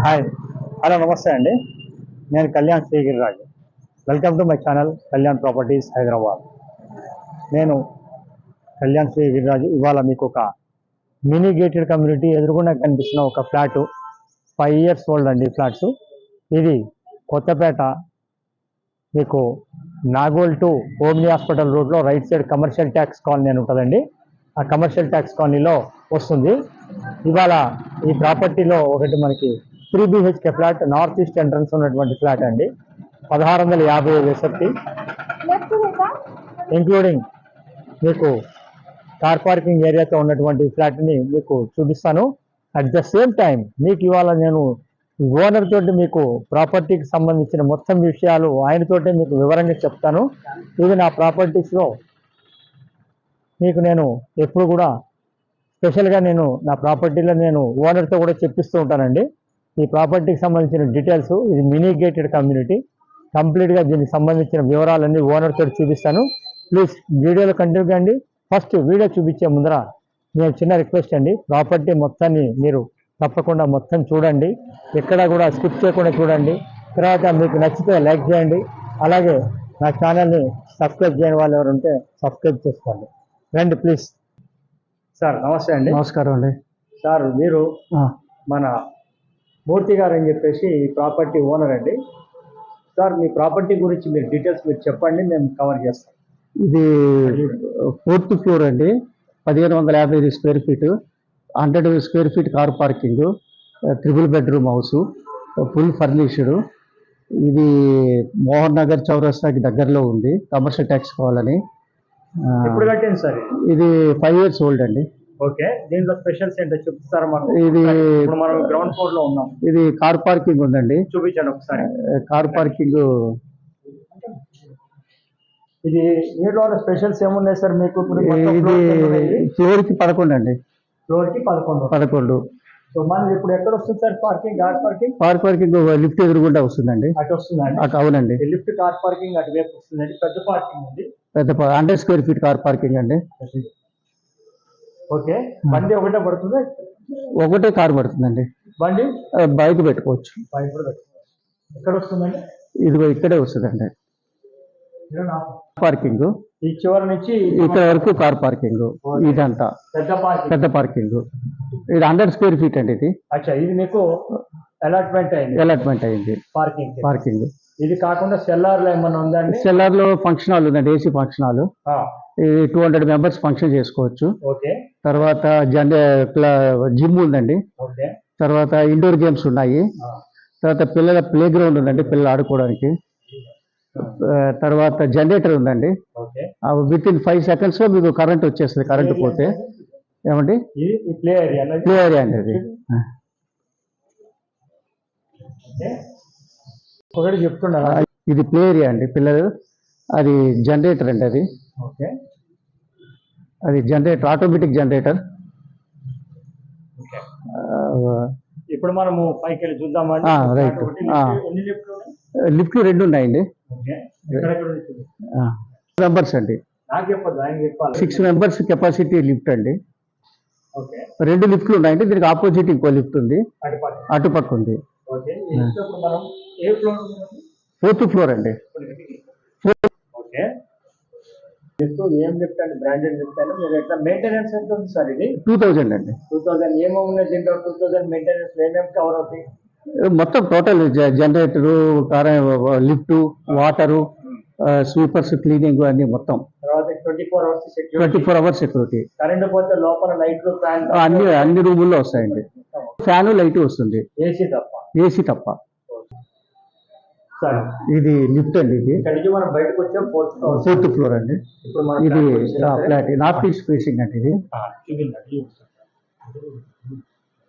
Hi hello నమస్తే అండి. నేను Kalyan Srigiriraju. Welcome to my channel Kalyan properties Hyderabad నేను కళ్యాణ్ శ్రీగిరిరాజు. ఇవాళ మీకు ఒక మినీ గేటెడ్ కమ్యూనిటీ ఎదురుగుండా కనిపిస్తున్న ఒక ఫ్లాట్ ఫైవ్ ఇయర్స్ ఓల్డ్ అండి ఫ్లాట్స్ ఇది కొత్తపేట మీకు నాగోల్ టు ఓమ్ని హాస్పిటల్ రోడ్లో right side commercial tax colony అని ఉంటుందండి. ఆ కమర్షియల్ ట్యాక్స్ కాలనీలో వస్తుంది. ఇవాళ ఈ ప్రాపర్టీలో ఒకటి మనకి three BHK flat north east entrance ఉన్నటువంటి ఫ్లాట్ అండి. పదహారు వందల యాభై ఐదు ఎస్ఎఫ్టీ. ఇంక్లూడింగ్ మీకు కార్ పార్కింగ్ ఏరియాతో ఉన్నటువంటి ఫ్లాట్ని మీకు చూపిస్తాను. అట్ ద సేమ్ టైం మీకు ఇవాళ నేను ఓనర్ తోటి మీకు ప్రాపర్టీకి సంబంధించిన మొత్తం విషయాలు ఆయనతోటే మీకు వివరంగా చెప్తాను. ఇది నా ప్రాపర్టీస్లో మీకు నేను ఎప్పుడు కూడా స్పెషల్గా నేను నా ప్రాపర్టీలో నేను ఓనర్తో కూడా చెప్పిస్తూ ఉంటానండి. ఈ ప్రాపర్టీకి సంబంధించిన డీటెయిల్స్ ఇది మినీ గేటెడ్ కమ్యూనిటీ. కంప్లీట్గా దీనికి సంబంధించిన వివరాలన్నీ ఓనర్ తోటి చూపిస్తాను. ప్లీజ్ వీడియోలో కంటిన్యూ కండి. ఫస్ట్ వీడియో చూపించే ముందర నేను చిన్న రిక్వెస్ట్ అండి. ప్రాపర్టీ మొత్తాన్ని మీరు తప్పకుండా మొత్తం చూడండి. ఎక్కడ కూడా స్కిప్ చేయకుండా చూడండి. తర్వాత మీకు నచ్చితే లైక్ చేయండి. అలాగే నా ఛానల్ని సబ్స్క్రైబ్ చేయని వాళ్ళు ఎవరు ఉంటే సబ్స్క్రైబ్ చేసుకోండి. రండి ప్లీజ్. సార్ నమస్తే అండి. నమస్కారం అండి. సార్ మీరు మన మూర్తి గారు అని చెప్పేసి ప్రాపర్టీ ఓనర్ అండి. సార్ మీ ప్రాపర్టీ గురించి మీరు డీటెయిల్స్ మీరు చెప్పండి మేము కవర్ చేస్తాం. ఇది ఫోర్త్ ఫ్లోర్ అండి. పదిహేను వందల యాభై ఐదు square feet. Hundred square feet car parking. Triple bedroom house. Full furnished. ఇది మోహన్ నగర్ చౌరస్తాకి దగ్గరలో ఉంది. కమర్షియల్ ట్యాక్స్ కావాలని. ఆ, ఇప్పుడు కట్టింది సార్ ఇది. ఇది ఫైవ్ ఇయర్స్ ఓల్డ్ అండి. ఓకే. దీంట్లో స్పెషల్స్ ఏంటో చూపిస్తారా మాకు ఇది ఇప్పుడు మనం గ్రౌండ్ ఫ్లోర్లో ఉన్నాం. ఇది కార్ పార్కింగ్ ఉందండి. చూపించండి ఒకసారి. Car parking. ఇది దీంట్లో స్పెషల్స్ ఏమున్నాయి సార్ మీకు? ఇప్పుడు ఇది ఫ్లోర్కి పదకొండు అండి. ఫ్లోర్కి పదకొండు. పదకొండు. సో మనది ఇప్పుడు ఎక్కడ వస్తుంది sir parking? Car parking car parking lift ఎదురుగుండా వస్తుందండి. అటు వస్తుందండి అటు అవునండి. లిఫ్ట్ కార్ పార్కింగ్ అటువైపు వస్తుందండి. పెద్ద పార్కింగ్ ఉంది పెద్ద hundred square feet car parking అండి. ఓకే. బండి ఒకటే పడుతుంది? ఒకటే కార్ పడుతుందండి. బండి? బైక్ పెట్టుకోవచ్చు. పైన కూడా. ఎక్కడ వస్తుందండి? ఇదిగో ఇక్కడే వస్తుందండి. పార్కింగ్. ఈ చివరి నుంచి ఇక్కడ వరకు కార్ పార్కింగ్. ఇదంతా. పెద్ద పార్కింగ్. పెద్ద పార్కింగ్. ఇది హండ్రెడ్ స్క్వేర్ ఫీట్ అండి ఇది. అచ్చా ఇది మీకు అలాట్మెంట్ అయింది. అలాట్మెంట్ అయింది. పార్కింగ్. పార్కింగ్. ఇది కాకుండా సెల్లార్లో ఏమన్నా ఉందండి? సెల్లార్లో ఫంక్షన్ హాల్ ఉందండి AC function hall. Two hundred members function చేసుకోవచ్చు. తర్వాత జన్ జిమ్ ఉందండి. తర్వాత ఇండోర్ గేమ్స్ ఉన్నాయి. తర్వాత పిల్లల ప్లే గ్రౌండ్ ఉందండి పిల్లలు ఆడుకోవడానికి. తర్వాత జనరేటర్ ఉందండి. విత్ ఇన్ ఫైవ్ సెకండ్స్లో మీకు కరెంట్ వచ్చేస్తుంది కరెంట్ పోతే. ఏమండి? ప్లే ఏరియా ప్లే ఏరియా అండి అది. ఒకటి చెప్తున్నారా? ఇది ప్లే ఏరియా అండి పిల్లలు. అది జనరేటర్ అండి అది. ఓకే. అది జనరేటర్ ఆటోమేటిక్ జనరేటర్. ఇప్పుడు మనము పైకి వెళ్ళి చూద్దామండి రైట్. లిఫ్ట్లు రెండు ఉన్నాయండి. మెంబర్స్ అండి. సిక్స్ మెంబర్స్ కెపాసిటీ లిఫ్ట్ అండి. ఓకే. రెండు లిఫ్ట్లు ఉన్నాయండి. దీనికి ఆపోజిట్ ఇంకో లిఫ్ట్ ఉంది. అటు పక్క. అటుపక్క ఉంది. ఫోర్త్ ఫ్లోర్ అండి. లిఫ్ట్ ఏం అండి బ్రాండెడ్ లిఫ్ట్ అని మీరు ఎట్లా మెయింటెనెన్స్ ఎంత ఉంది సార్ ఇది? టూ థౌజండ్ అండి. టూ థౌసండ్ ఏమో ఉన్నాయి దీంట్లో? టూ థౌసండ్ మెయింటెనెన్స్ ఏమేమి కవర్ అవుతాయి? మొత్తం total generator lift water sweepers cleaning అన్ని మొత్తం. తర్వాత twenty four hours security twenty four hours security current పోతే లోపల లైట్లు ఫ్యాన్ అన్ని అన్ని రూముల్లో వస్తాయండి. ఫ్యాన్ లైట్ వస్తుంది. ఏసీ తప్ప. ఏసీ తప్ప. ఇది లిఫ్ట్ అండి ఇది. ఇక్కడి నుంచి మనం బయటకు వచ్చాం ఫోర్త్ ఫ్లోర్. అండి. ఇది ఫ్లాట్ నార్త్ ఈస్ట్ ఫేసింగ్ అండి ఇది.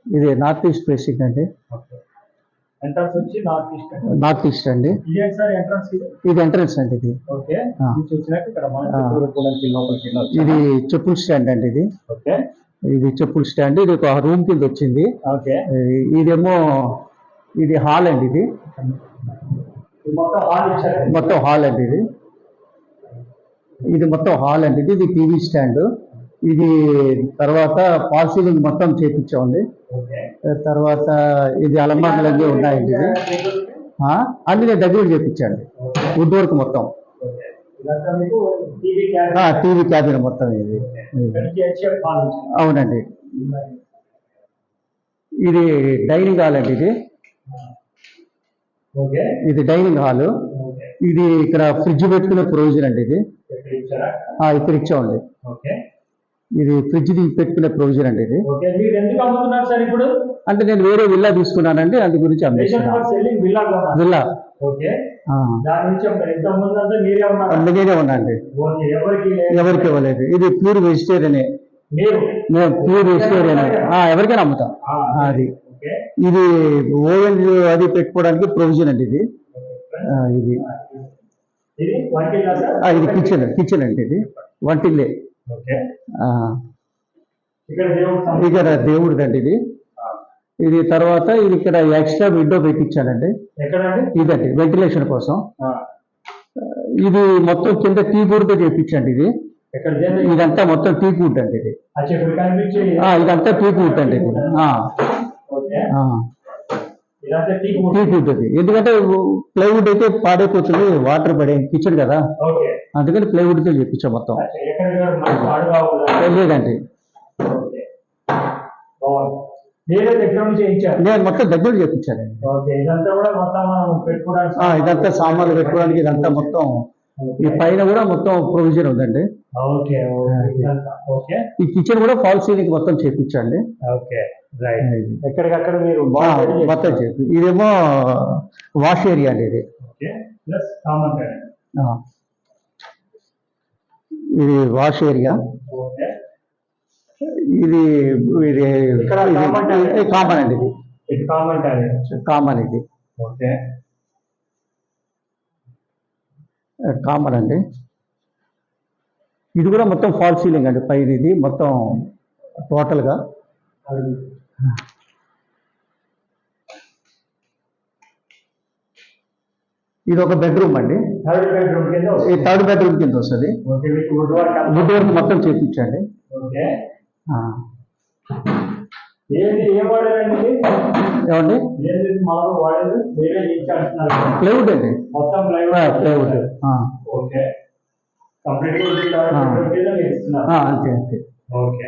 ఇది నార్త్ ఈస్ట్ ఫేసింగ్ అండి. ఎంట్రన్స్ వచ్చి నార్త్ ఈస్ట్ నార్త్ ఈస్ట్ అండి. ఎంట్రన్స్ ఇది? ఎంట్రన్స్ అండి ఇది. ఇది చెప్పుల స్టాండ్ అండి ఇది. ఓకే. ఇది చెప్పుల స్టాండ్ ఇది ఒక రూమ్ కింద వచ్చింది. ఇదేమో ఇది హాల్ అండి ఇది. మొత్తం హాల్ ఇచ్చారు. మొత్తం హాల్ అండి ఇది. ఇది మొత్తం హాల్ అండి ఇది. టీవీ స్టాండ్ ఇది తర్వాత ఫాల్ సీలింగ్ మొత్తం చేపించామండి. ఓకే. తర్వాత ఇది అలమార్లు అన్నీ ఉన్నాయండి ఇది. అన్ని నేను దగ్గర చేపించండి వుడ్ వర్క్ మొత్తం. టీవీ క్యాబిన్ మొత్తం ఇది. అవునండి. ఇది డైనింగ్ హాల్ అండి ఇది. ఇది డైనింగ్ హాల్. ఇది ఇక్కడ ఫ్రిడ్జ్ పెట్టుకునే ప్రొవిజన్ అండి ఇది. ఇక్కడ ఇచ్చామండి ఓకే. ఇది ఫ్రిడ్జ్ పెట్టుకునే ప్రొవిజన్ అండి ఇది. అంటే నేను వేరే విల్లా తీసుకున్నానండి అందు గురించి విల్లా అందుకనే ఉన్నాండి ఓకే ఎవరికి లేదు. ఎవరికి ఇవ్వలేదు. ఇది ప్యూర్ వెజిటేరియనే. మేము. Pure vegetarian. ఎవరికైనా అమ్ముతాం. అది. ఇది ఓవెన్ అది పెట్టుకోవడానికి ప్రొవిజన్ అండి ఇది. ఇది. ఇది కిచెన్ కిచెన్ అండి ఇది. వంటిల్లే. ఇక్కడ దేవుడిదండి ఇది. ఇది తర్వాత ఇది ఇక్కడ ఎక్స్ట్రా విండో పెట్టించానండి ఇదండి వెంటిలేషన్ కోసం. ఇది మొత్తం కింద టీ తో చేపించండి ఇది. ఇదంతా మొత్తం టీ వుడ్ అండి ఇది. ఇదంతా టీ వుడ్ అండి ఇది. ఎందుకంటే ప్లైవుడ్ అయితే పాడైపోతుంది వాటర్ పడే కిచెన్ కదా. అందుకని ప్లైవుడ్తో చేపించాం మొత్తం. లేదండి చేయించారు నేను మొత్తం దగ్గర చేపించానండి. ఓకే ఇదంతా కూడా మొత్తం మనం పెట్టుకోవడానికి ఆ, ఇదంతా సామాన్లు పెట్టుకోవడానికి ఇదంతా మొత్తం ఈ పైన కూడా మొత్తం ప్రొవిజన్ ఉందండి. ఈ కిచెన్ కూడా ఫాల్ సీలింగ్ మొత్తం చేపించండి. ఓకే. ఎక్కడికక్కడ మీరు మొత్తం చేపి ఇదేమో వాష్ ఏరియా అండి ఇది. ఇది వాష్ ఏరియా ఇది ఇది కామన్ అండి ఇది. కామన్ ఇది. ఓకే. కామన్ అండి. ఇది కూడా మొత్తం ఫాల్ సీలింగ్ అండి. పైన ఇది మొత్తం టోటల్గా ఇది ఒక బెడ్రూమ్ అండి. థర్డ్ బెడ్రూమ్ కింద ఈ. థర్డ్ బెడ్రూమ్ కింద వస్తుంది. వుడ్ వర్క్ మొత్తం ఇది? ఏమండి? ప్లైవుడ్ అండి. ప్లైవుడ్ అంతే అంతే. ఓకే.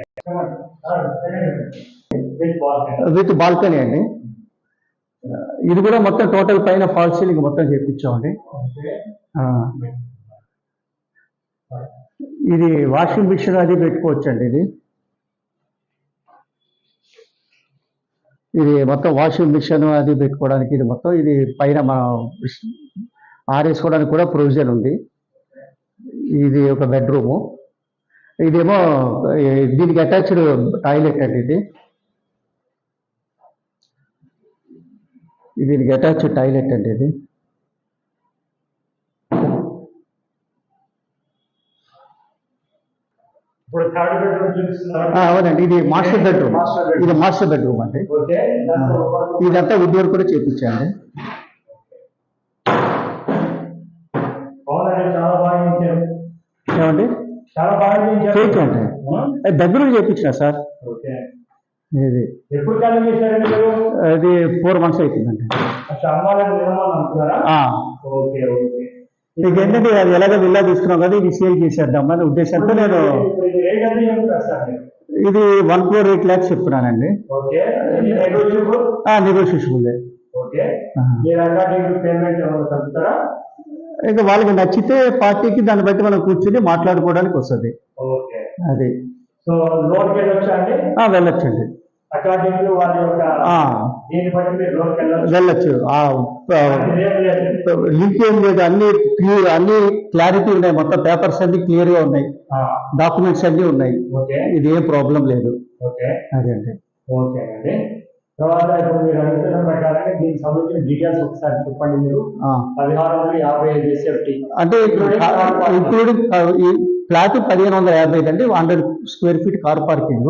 With balcony. అండి. ఆ, ఇది కూడా మొత్తం టోటల్ పైన ఫాల్ సీలింగ్ మొత్తం చేపించామండి. ఆ. ఇది వాషింగ్ మిషన్ అది పెట్టుకోవచ్చు అండి ఇది. ఇది మొత్తం వాషింగ్ మిషన్ అది పెట్టుకోవడానికి ఇది మొత్తం ఇది పైన మనం ఆరేసుకోవడానికి కూడా ప్రొవిజన్ ఉంది. ఇది ఒక బెడ్రూము. ఇదేమో దీనికి అటాచ్డ్ టాయిలెట్ అండి ఇది ఇది దీనికి అటాచ్డ్ టాయిలెట్ అండి ఇది. అవునండి. ఇది మాస్టర్ బెడ్రూమ్. ఇది మాస్టర్ బెడ్రూమ్ అండి. ఇదంతా వర్క్ కూడా ఏమండి? చేయించండి అది దగ్గరకు చేయించిన సార్. ఓకే ఇది. ఎప్పుడు అది ఫోర్ మంత్స్ అవుతుందండి మీకు ఏంటంటే అది ఎలాగో విల్లా తీసుకున్నాం కదా ఇది సేల్ చేసేద్దాం అనే ఉద్దేశంతో నేను ఇది వన్ క్రోర్ ఎయిట్ ల్యాక్స్ చెప్తున్నానండి? నెగోషియబుల్ తగ్గుతారా? ఇంకా వాళ్ళకి నచ్చితే పార్టీకి దాన్ని బట్టి మనం కూర్చుని మాట్లాడుకోవడానికి వస్తుంది. ఓకే. అది. వెళ్ళొచ్చండి. వెళ్ళొచ్చు. లింక్ ఏం లేదు అన్ని క్లియర్ అన్ని క్లారిటీ ఉన్నాయి. మొత్తం పేపర్స్ అన్ని క్లియర్గా ఉన్నాయి డాక్యుమెంట్స్ అన్ని ఉన్నాయి. ఓకే. ఇది ఏం ప్రాబ్లం లేదు. ఓకే. అదే అండి. ఓకే అండి. తర్వాత ఇప్పుడు మీరు అడుగుతున్న ప్రకారంగా దీనికి సంబంధించిన డీటెయిల్స్ ఒకసారి చెప్పండి మీరు. పదిహారు యాభై ఐదు అంటే ఇంక్లూడింగ్ ఫ్లాట్ పదిహేను వందల యాభై అండి hundred square feet car parking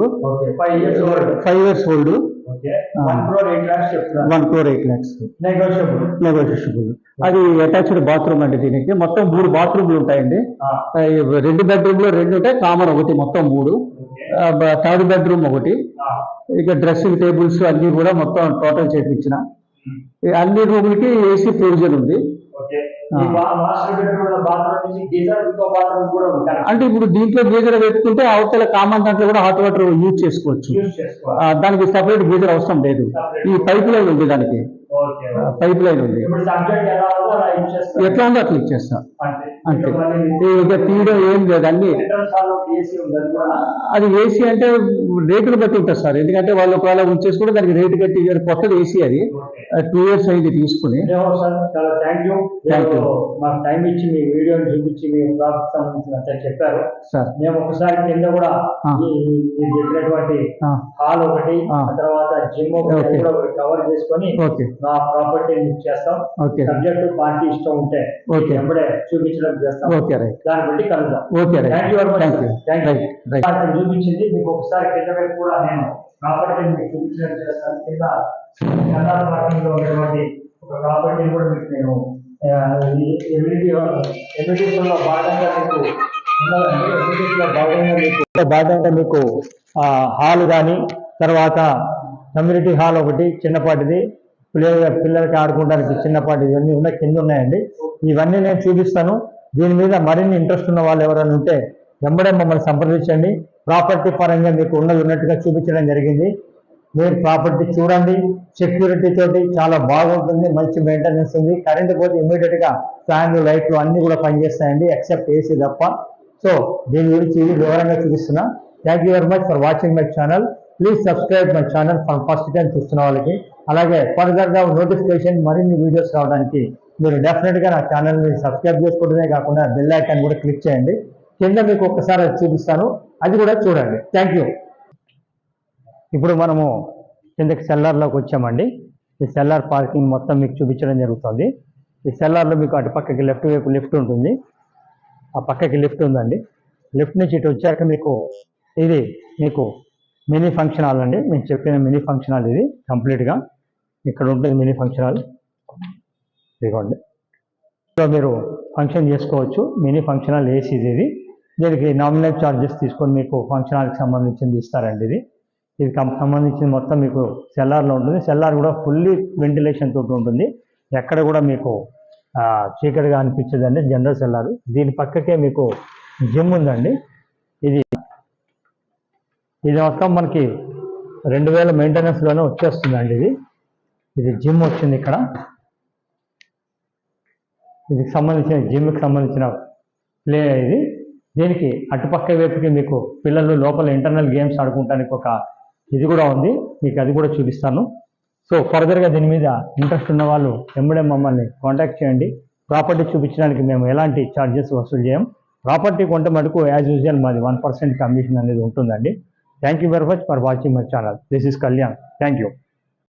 five years old one crore eight lakhs negotiable అది అటాచ్డ్ బాత్రూమ్ అండి దీనికి. మొత్తం మూడు బాత్రూమ్లు ఉంటాయండి. రెండు బెడ్రూమ్లో రెండు ఉంటాయి కామన్ ఒకటి మొత్తం మూడు. థర్డ్ బెడ్రూమ్ ఒకటి. ఇక డ్రెస్సింగ్ టేబుల్స్ అన్ని కూడా మొత్తం టోటల్ చేపించిన. ఈ అన్ని రూములకి ఏసీ ప్రొవిజన్ ఉంది. అంటే ఇప్పుడు దీంట్లో గీజర్ పెట్టుకుంటే అవతల కామన్ దాంట్లో కూడా హాట్ వాటర్ యూజ్ చేసుకోవచ్చు. దానికి సపరేట్ గీజర్ అవసరం లేదు. ఈ పైప్ లైన్ ఉంది దానికి. పైప్ లైన్ ఉంది. ఎట్లా ఉందో అట్లా ఇచ్చేస్తా అంతే. అంతే. ఇంకా తీయడం ఏం లేదు అన్ని. అది ఏసీ అంటే రేటును బట్టి ఉంటుంది సార్. ఎందుకంటే వాళ్ళు ఒకవేళ ఉంచేసుకుంటే దానికి రేటు కట్టి. కొత్తది ఏసీ అది. టూ ఇయర్స్ అయింది తీసుకుని. Thank you Thank you. మాకు టైం ఇచ్చి మీ వీడియోని చూపించి మీ ప్రాజెక్ట్ సంబంధించిన చెప్పారు. సార్. మేము ఒకసారి కింద కూడా మీరు చెప్పినటువంటి హాల్ ఒకటి తర్వాత జిమ్ ఒకటి కవర్ చేసుకొని ఓకే మా ప్రాపర్టీ చేస్తాం. ఓకే. సబ్జెక్ట్ పార్టీ ఇష్టం ఉంటే Okay. వెంబడే చూపించడం చేస్తాం. Okay right. దాన్ని బట్టి కలుద్దాం. Okay thank you very much చూపించింది. మీకు ఒకసారి కింద వైపు కూడా నేను ప్రాపర్టీ మీకు చూపించినట్టు చేస్తాను. కింద కన్నడ పార్కింగ్లో ఉన్నటువంటి ఒక ప్రాపర్టీని కూడా మీకు నేను ఎమ్యూనిటీస్లో భాగంగా మీకు భాగంగా మీకు హాల్ కానీ తర్వాత కమ్యూనిటీ హాల్ ఒకటి చిన్నపాటిది. పిల్లల పిల్లలకి ఆడుకోవడానికి చిన్నపాటి ఇవన్నీ ఉన్నాయి కింద ఉన్నాయండి. ఇవన్నీ నేను చూపిస్తాను. దీని మీద మరిన్ని ఇంట్రెస్ట్ ఉన్న వాళ్ళు ఎవరైనా ఉంటే వెంబడే మమ్మల్ని సంప్రదించండి. ప్రాపర్టీ పరంగా మీకు ఉన్నది ఉన్నట్టుగా చూపించడం జరిగింది. మీరు ప్రాపర్టీ చూడండి. సెక్యూరిటీ తోటి చాలా బాగుంటుంది. మంచి మెయింటెనెన్స్ ఉంది. కరెంట్ పోతే ఇమీడియట్గా ఫ్యాన్లు లైట్లు అన్నీ కూడా పనిచేస్తాయండి. ఎక్సెప్ట్ ఏసీ తప్ప. సో దీని గురించి వివరంగా చూపిస్తున్నా. Thank you very much for watching my channel please subscribe my channel from first time చూస్తున్న వాళ్ళకి. అలాగే ఫర్దర్గా నోటిఫికేషన్ మరిన్ని వీడియోస్ రావడానికి మీరు డెఫినెట్గా నా ఛానల్ని సబ్స్క్రైబ్ చేసుకోవడమే కాకుండా బెల్ ఐకాన్ కూడా క్లిక్ చేయండి. కింద మీకు ఒక్కసారి చూపిస్తాను. అది కూడా చూడండి. థ్యాంక్ యూ ఇప్పుడు మనము కిందకి సెల్లార్లోకి వచ్చామండి. ఈ సెల్లార్ పార్కింగ్ మొత్తం మీకు చూపించడం జరుగుతుంది. ఈ సెల్లార్లో మీకు అటు పక్కకి లెఫ్ట్ వైపు లిఫ్ట్ ఉంటుంది. ఆ పక్కకి లిఫ్ట్ ఉందండి. లిఫ్ట్ నుంచి ఇటు వచ్చాక మీకు ఇది మీకు మినీ ఫంక్షన్ హాల్ అండి. మేము చెప్పిన మినీ ఫంక్షన్ హాల్ ఇది కంప్లీట్గా ఇక్కడ ఉంటుంది మినీ ఫంక్షన్ హాల్ ఇదిగోండి. సో మీరు ఫంక్షన్ చేసుకోవచ్చు. మినీ ఫంక్షన్ హాల్ ఏసీ ఇది. దీనికి నామినల్ ఛార్జెస్ తీసుకొని మీకు ఫంక్షన్ హాల్కి సంబంధించింది ఇస్తారండి ఇది. ఇది సంబంధించిన మొత్తం మీకు సెల్లార్లో ఉంటుంది. సెల్లార్ కూడా ఫుల్లీ వెంటిలేషన్ తోటి ఉంటుంది. ఎక్కడ కూడా మీకు చీకటిగా అనిపించదండి. జనరల్ సెల్లార్ దీని పక్కకే మీకు జిమ్ ఉందండి. ఇది ఇది మొత్తం మనకి రెండు వేల మెయింటెనెన్స్లోనే వచ్చేస్తుందండి ఇది. ఇది జిమ్ వచ్చింది ఇక్కడ. దీనికి సంబంధించిన జిమ్కి సంబంధించిన ప్లే ఇది. దీనికి అటుపక్క వైపుకి మీకు పిల్లలు లోపల ఇంటర్నల్ గేమ్స్ ఆడుకుంటానికి ఒక ఇది కూడా ఉంది. మీకు అది కూడా చూపిస్తాను. సో ఫర్దర్గా దీని మీద ఇంట్రెస్ట్ ఉన్న వాళ్ళు వెంబడే మమ్మల్ని కాంటాక్ట్ చేయండి. ప్రాపర్టీ చూపించడానికి మేము ఎలాంటి ఛార్జెస్ వసూలు చేయం. ప్రాపర్టీ కొంటే మటుకు యాజ్ యూజువల్ మాది వన్ పర్సెంట్ కమిషన్ అనేది ఉంటుందండి. Thank you very much for watching my channel. This is Kalyan. Thank you.